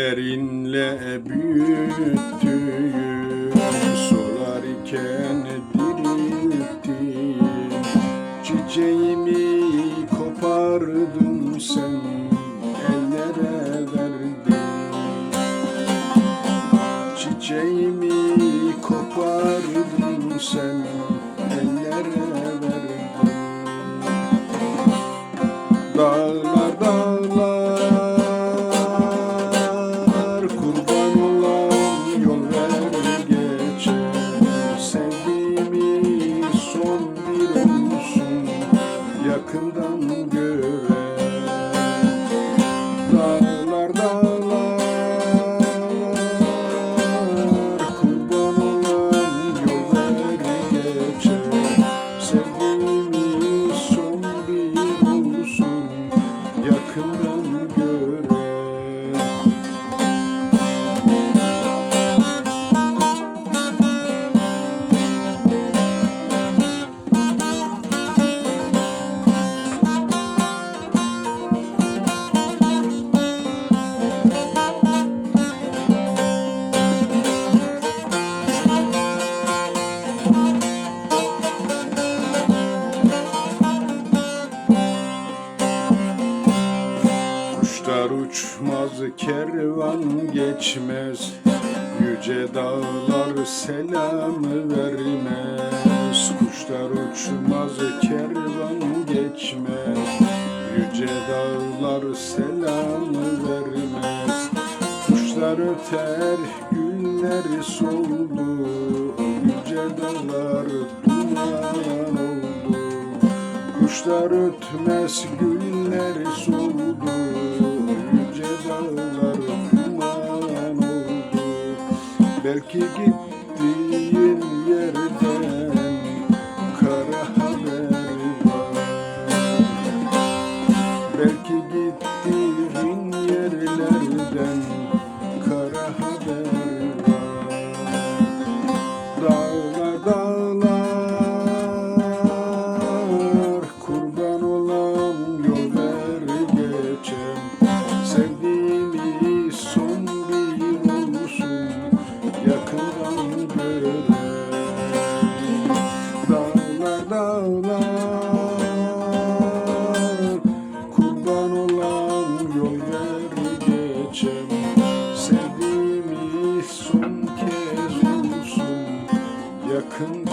ellerinle büyüttüğüm Solar iken dirilttiğim Çiçeğimi kopardın sen ellere verdin. Çiçeğimi kopardın sen yakından Kuşlar uçmaz, kervan geçmez. Yüce dağlar selam vermez. Kuşlar uçmaz, kervan geçmez. Yüce dağlar selam vermez. Kuşlar öter, güller soldu. Yüce dağlar duman oldu. Kuşlar ötmez, güller soldu Belki gittiğin yerden Yakında